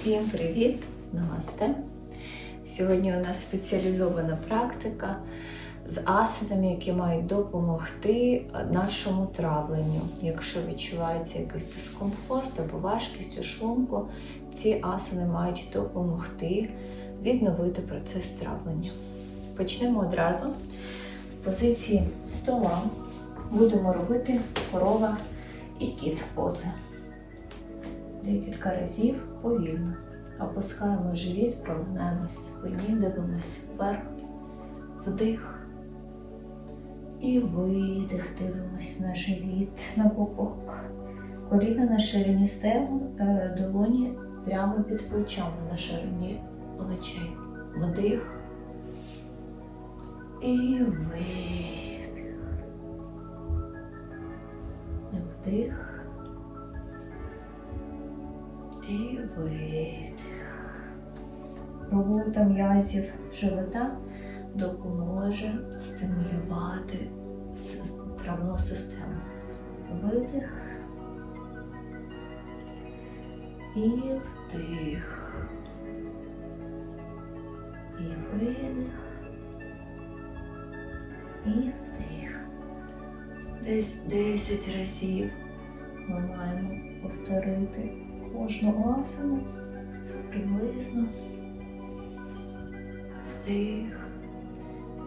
Всім привіт! Намасте! Сьогодні у нас спеціалізована практика з асанами, які мають допомогти нашому травленню. Якщо відчувається якийсь дискомфорт або важкість у шлунку, ці асани мають допомогти відновити процес травлення. Почнемо одразу в позиції стола. Будемо робити корова і кіт пози. Декілька разів повільно. Опускаємо живіт, прогинаємось в спині, дивимось вверх, вдих. І видих, дивимось на живіт, на пупок. Коліна на ширині стегу, е, долоні прямо під плечами на ширині плечей. Вдих. І видих. Вдих. І видих. Робота м'язів живота допоможе стимулювати травну систему. Видих. І вдих. І видих. І вдих. Десь 10 разів ми маємо повторити кожну асану. Це приблизно вдих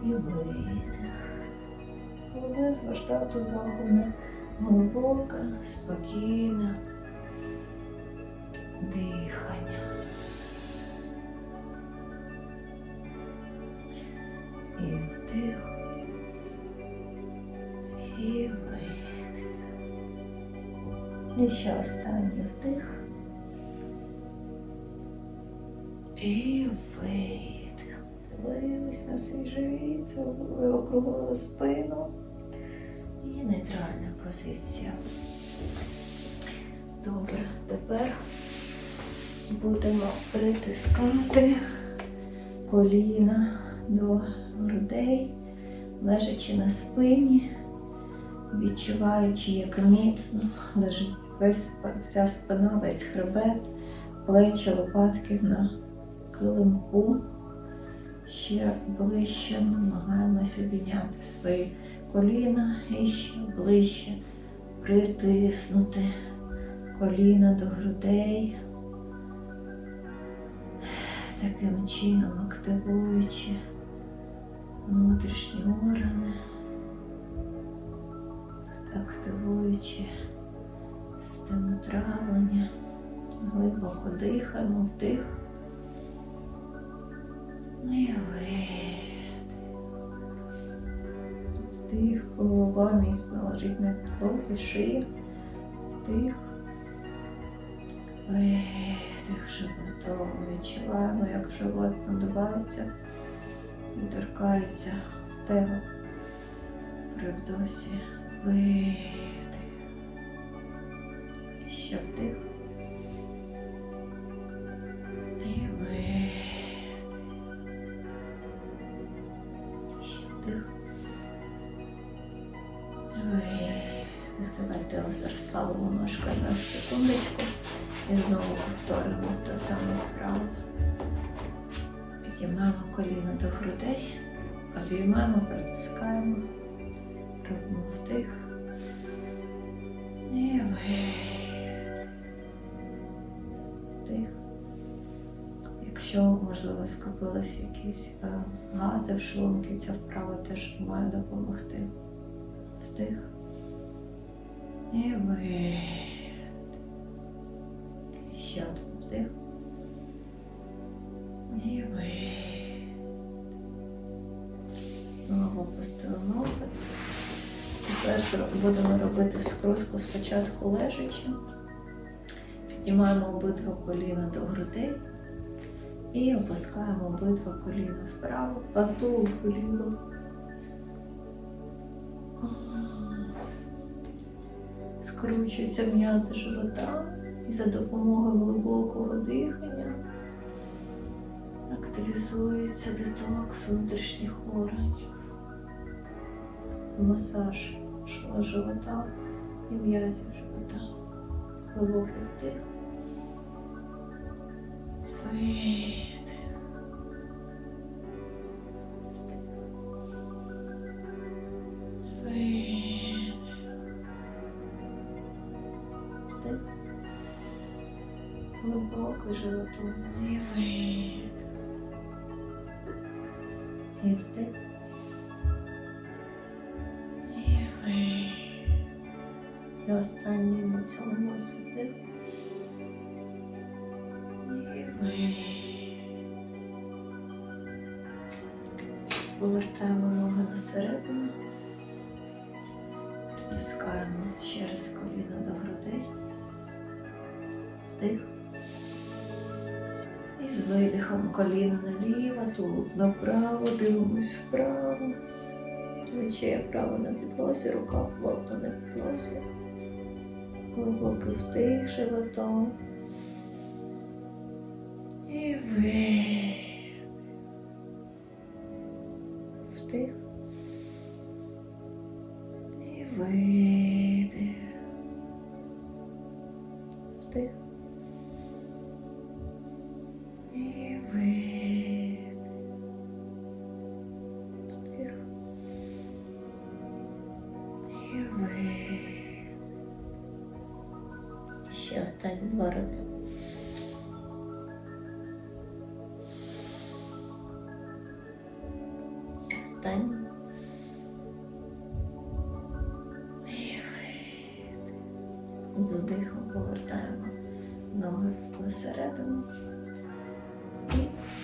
і видих. Головне звертати увагу на глибоке, спокійне дихання. І вдих. І видих. І ще останній вдих. І видих. Дивились на свій живіт, округлили спину. І нейтральна позиція. Добре, тепер будемо притискати коліна до грудей, лежачи на спині, відчуваючи, як міцно лежить весь, вся спина, весь хребет, плечі, лопатки на килимку. Ще ближче намагаємось обійняти свої коліна і ще ближче притиснути коліна до грудей, таким чином активуючи внутрішні органи, активуючи систему травлення, глибоко дихаємо, вдих. І видих. Вдих, голова міцно лежить на підлозі, шия. Вдих. Видих животом. Відчуваємо, як живот надувається і торкається стегу при вдосі. Видих. І ще вдих. До грудей, обіймаємо, притискаємо, робимо вдих. І видих. Вдих. Якщо, можливо, скопились якісь е, гази в шлунки, ця вправа теж має допомогти. Вдих. І видих. Ще один вдих. Ноги. Тепер будемо робити скрутку спочатку лежачи. Піднімаємо обидва коліна до грудей і опускаємо обидва коліна вправо, патул вліво. Скручуються м'язи живота і за допомогою глибокого дихання активізується детокс внутрішніх органів, масаж живота і м'язів живота. Глибокий вдих видих. Глибоко животом і видих. І вдих. І останній на цьому вдих. І видих. Повертаємо ноги на середину. Дотискаємо через коліно до грудей. Вдих. І з видихом коліно наліво, тулуб направо, дивимось вправо. Плече право на підлозі, рука плотно на підлозі. Глибокий вдих животом. І видих. Вдих. І видих. З вдихом повертаємо ноги всередину. І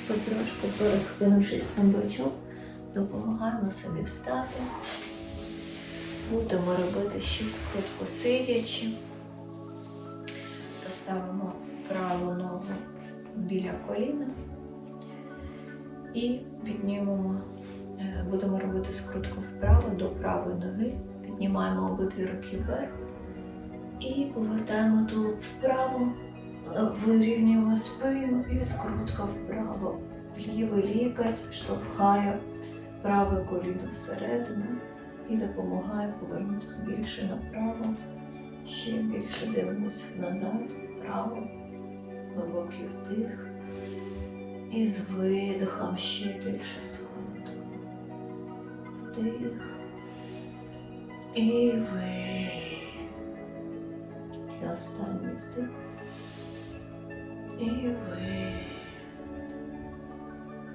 потрошку перекинувшись на бочок, допомагаємо собі встати. Будемо робити ще скрутку сидячи. Поставимо праву ногу біля коліна і піднімемо, е, будемо робити скрутку вправо до правої ноги, піднімаємо обидві руки вверх і повертаємо тулуб вправо, вирівнюємо спину і скрутка вправо. Лівий лікоть штовхає праве коліно всередину і допомагає повернутися більше направо. Ще більше дивимося назад, вправо, глибокий вдих. І з видихом ще більше скрутку. Вдих. І видих. І останній вдих. І видих.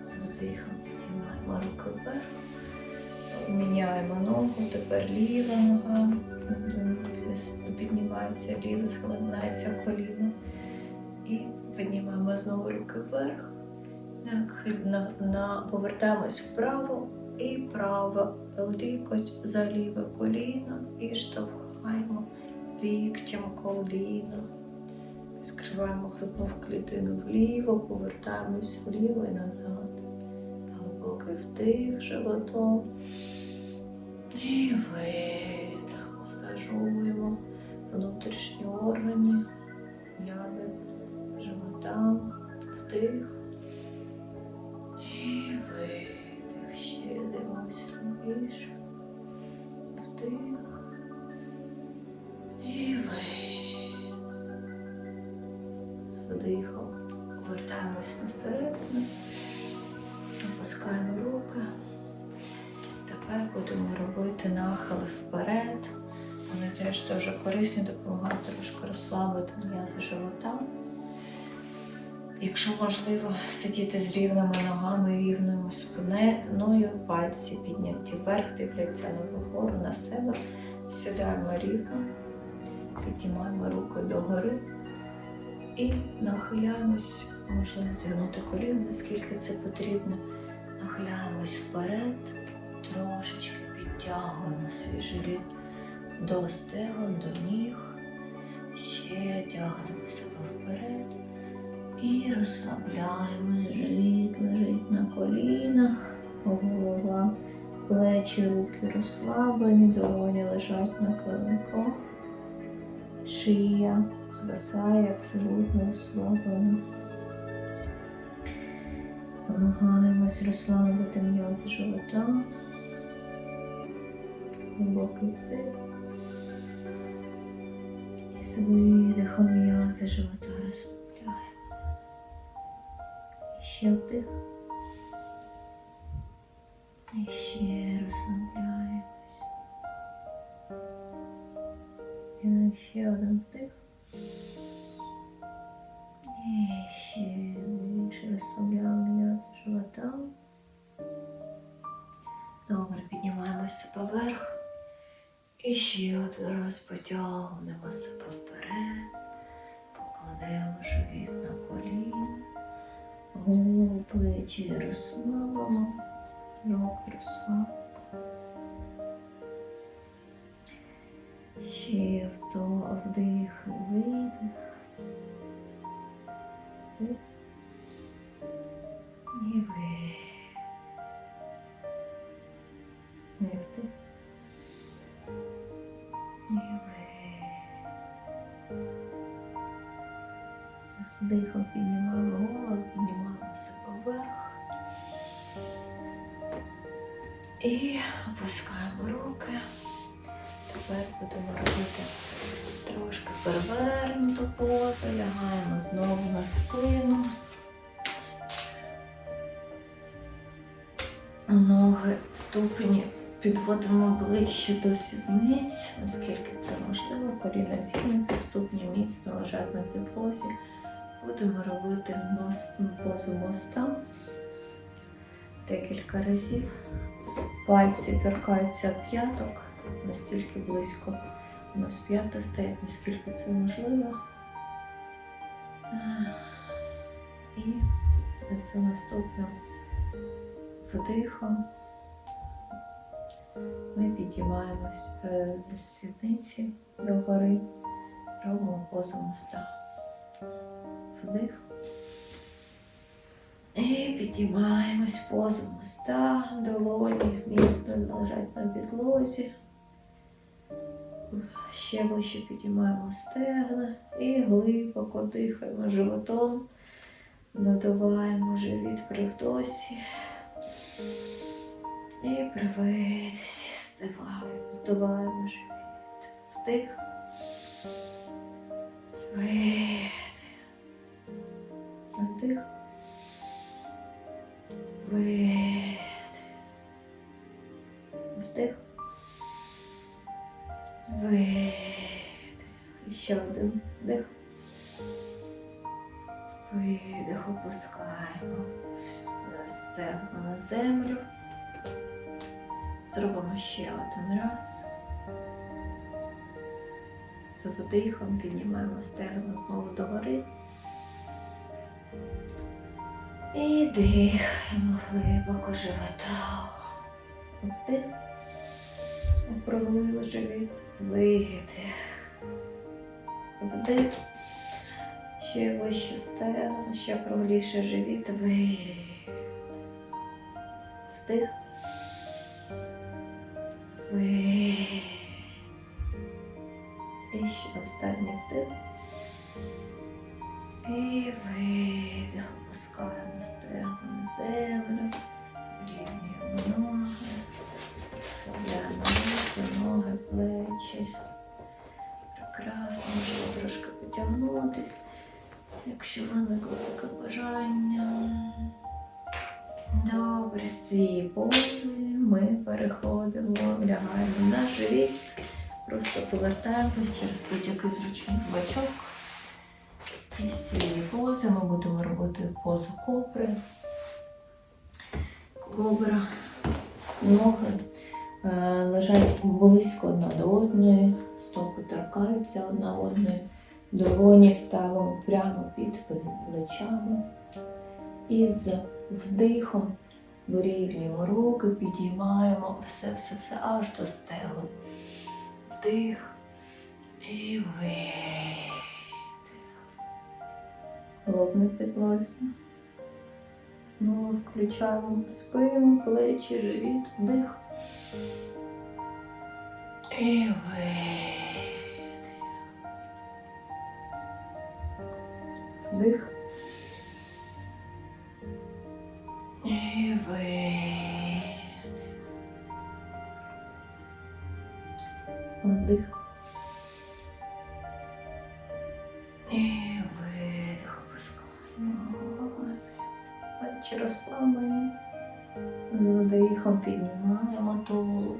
З вдихом підіймаємо руки вверх. Міняємо ногу, тепер ліва нога. Піднімається ліве, згладнається коліно. І піднімаємо знову руки вверх. Нахиль- на, на, повертаємось вправо і право. Лікоть за ліве коліно і штовхаємо ліктем коліно. Скриваємо грудну клітину вліво, повертаємось вліво і назад. Глибокий вдих животом. І видих. Масажуємо внутрішні органи, м'язи живота, вдих. З повертаємось на середину. Опускаємо руки. Тепер будемо робити нахили вперед. Вони теж дуже корисні, допомагають трошки розслабити м'язи живота. Якщо можливо, сидіти з рівними ногами, рівною спиною, пальці підняті вверх, дивляться на вгору на себе, сідаємо рівно, піднімаємо руки догори і нахиляємось, можна зігнути коліно, наскільки це потрібно. Нахиляємось вперед, трошечки підтягуємо свій живіт до стегон, до ніг. Ще тягнемо себе вперед і розслабляємо. Живіт лежить на колінах, голова, плечі, руки розслаблені, долоні лежать на клинках. Шия звисає абсолютно розслаблена. Намагаємось розслабити м'язи живота. Глибокий вдих. І з видихом м'язи живота розслабляємо. Ще вдих. І ще розслабляємось. Ще один вдих. І ще більше розслабляємо м'язи живота. Добре, піднімаємося поверх. І ще один раз потягнемо себе вперед. Покладемо живіт на коліна. Голову плечі розслабимо. Рук розслабимо. Ще вдох вдих видих. Ноги, ступені підводимо ближче до сідниць, наскільки це можливо. Коліна зігнуті, ступні міцно лежать на підлозі. Будемо робити мост, позу моста декілька разів. Пальці торкаються п'яток настільки близько у нас п'ята стоять, наскільки це можливо. І з наступним вдихом ми підіймаємось е, з сідниці догори, робимо позу моста. Вдих. І підіймаємось позу моста, долоні міцно лежать на підлозі. Ще вище підіймаємо стегна і глибоко дихаємо животом, надуваємо живіт при вдосі. І при видосі здиваємо, здуваємо живіт. Вдих. Видих. Вдих. Видих. Вдих. Видих. І ще один вдих. Видих, опускаємо стегна на землю. Зробимо ще один раз. З вдихом піднімаємо стегна знову догори. І дихаємо глибоко живота. Вдих. Округлив живіт. Видих. Вдих. Ще вище стегна, ще округліше живіт. Видих. Вдих. І ще останній вдих. І видих. Опускаємо стегна на землю. Рівнюємо ноги. Розслабляємо руки, ноги, плечі. Прекрасно, можна трошки потягнутись, якщо виникло таке бажання. Добре, з цієї пози ми переходимо, лягаємо на живіт, просто повертаємось через будь-який зручний бачок. І з цієї пози ми будемо робити позу кобри. Кобра, ноги е, лежать близько одна до одної, стопи торкаються одна одної, долоні ставимо прямо під плечами. І з вдихом вирівнюємо руки, підіймаємо все-все-все аж до стегли. Вдих і видих. Лоб на підлозі. Знову включаємо спину, плечі, живіт, вдих. І видих. Вдих.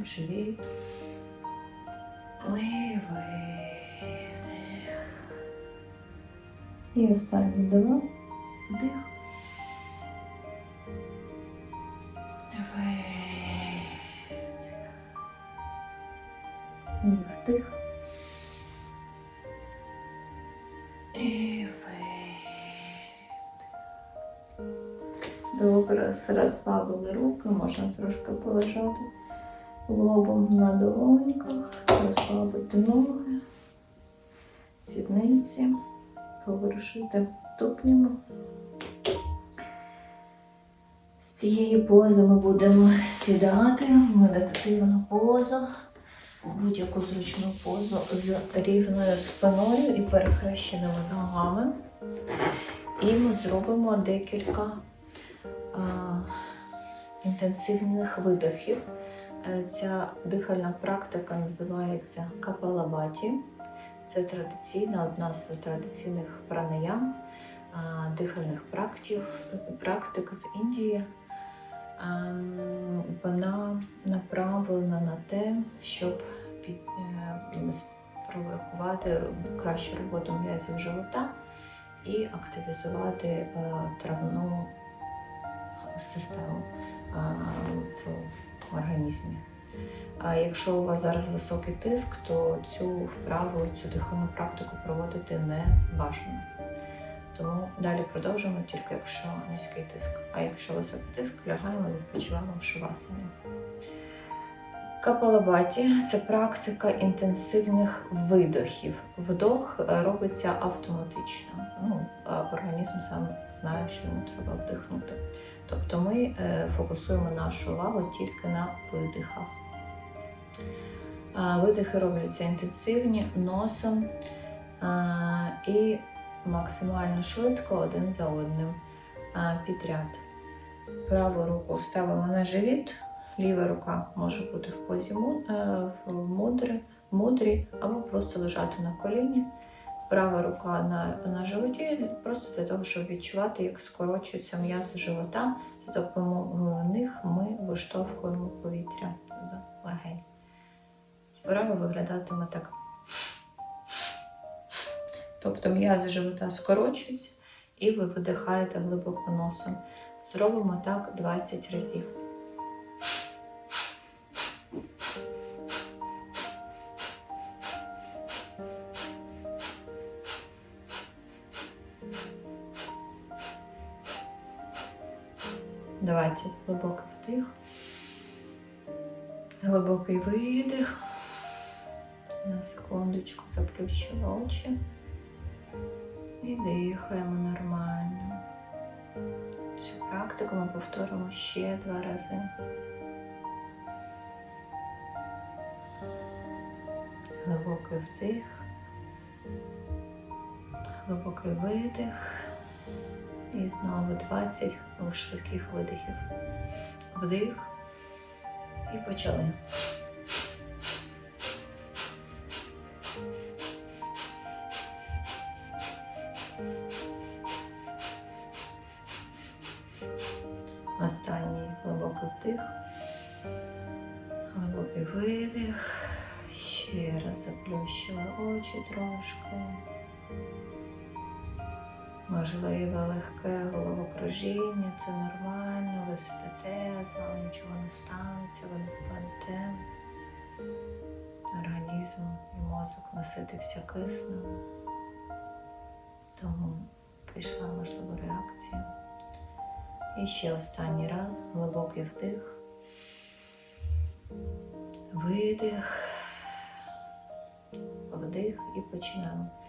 Живіт. І видих. І останні два. Вдих. Видих. І вдих. І видих. Добре, розслабили руки, можна трошки полежати лобом на долоньках, розслабити ноги, сідниці, поворушити ступнями. З цієї пози ми будемо сідати в медитативну позу, будь-яку зручну позу з рівною спиною і перехрещеними ногами. І ми зробимо декілька а, інтенсивних видохів. Е, Ця дихальна практика називається капалабаті. Це традиційна, одна з традиційних пранаям, дихальних практик, практик з Індії. Ем, Вона направлена на те, щоб е, спровокувати кращу роботу м'язів живота і активізувати е, травну систему е, в організмі. А якщо у вас зараз високий тиск, то цю вправу, цю дихальну практику проводити не бажано. Тому далі продовжуємо тільки якщо низький тиск. А якщо високий тиск, лягаємо, відпочиваємо в шивасані. Капалабаті це практика інтенсивних видохів. Вдох е, робиться автоматично. Ну, організм сам знає, що йому треба вдихнути. Тобто ми е, фокусуємо нашу увагу тільки на видихах. Видихи робляться інтенсивні носом і максимально швидко один за одним підряд. Праву руку ставимо на живіт, ліва рука може бути в позі е, в мудрі, мудрі або просто лежати на коліні. Права рука на, на животі, просто для того, щоб відчувати, як скорочуються м'язи живота. За допомогою них ми виштовхуємо повітря з легень. Вправа виглядатиме так. Тобто м'язи живота скорочуються і ви видихаєте глибоко носом. Зробимо так 20 разів. Двадцять глибокий вдих, глибокий видих. На секундочку заплющили очі і дихаємо нормально. Цю практику ми повторимо ще два рази. Глибокий вдих, глибокий видих. І знову 20 швидких видихів. Вдих і почали. Останній глибокий вдих, глибокий видих. Ще раз заплющили очі трошки. Можливе легке головокружіння, це нормально, ви сидите, з вами нічого не станеться, ви не впадете. Організм і мозок наситився киснем, тому пішла можливо реакція. І ще останній раз глибокий вдих, видих, вдих і починаємо.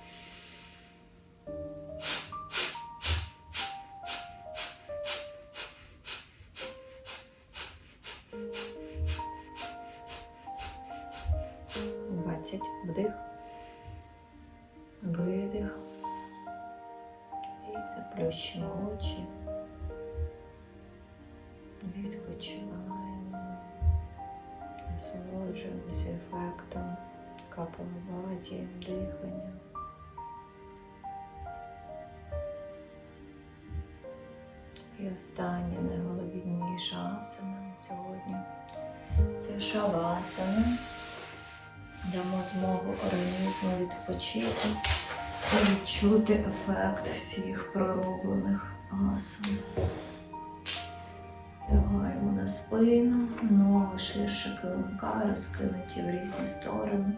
І остання найголовніша асана сьогодні це шавасана. Дамо змогу організму відпочити і відчути ефект всіх пророблених асан. Лягаємо на спину, ноги ширше килимка, розкинуті в різні сторони,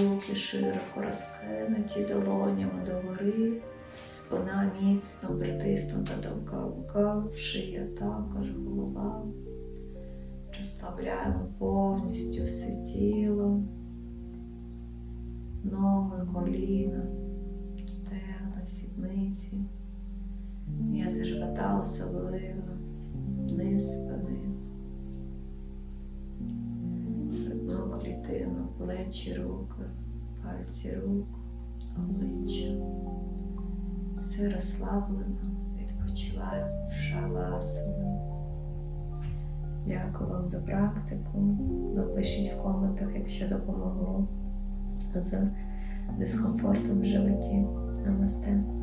руки широко розкинуті долонями догори, спина міцно притиснута до килимка, шия також голова. Розслабляємо повністю все тіло, ноги, коліна, стегна, сідниці, м'язи живота особливо низ спини, грудну клітину, плечі, руки, пальці рук, обличчя. Все розслаблено, відпочиваю в шавасану. Дякую вам за практику. Напишіть в коментах, якщо допомогло з дискомфортом в животі. Намасте.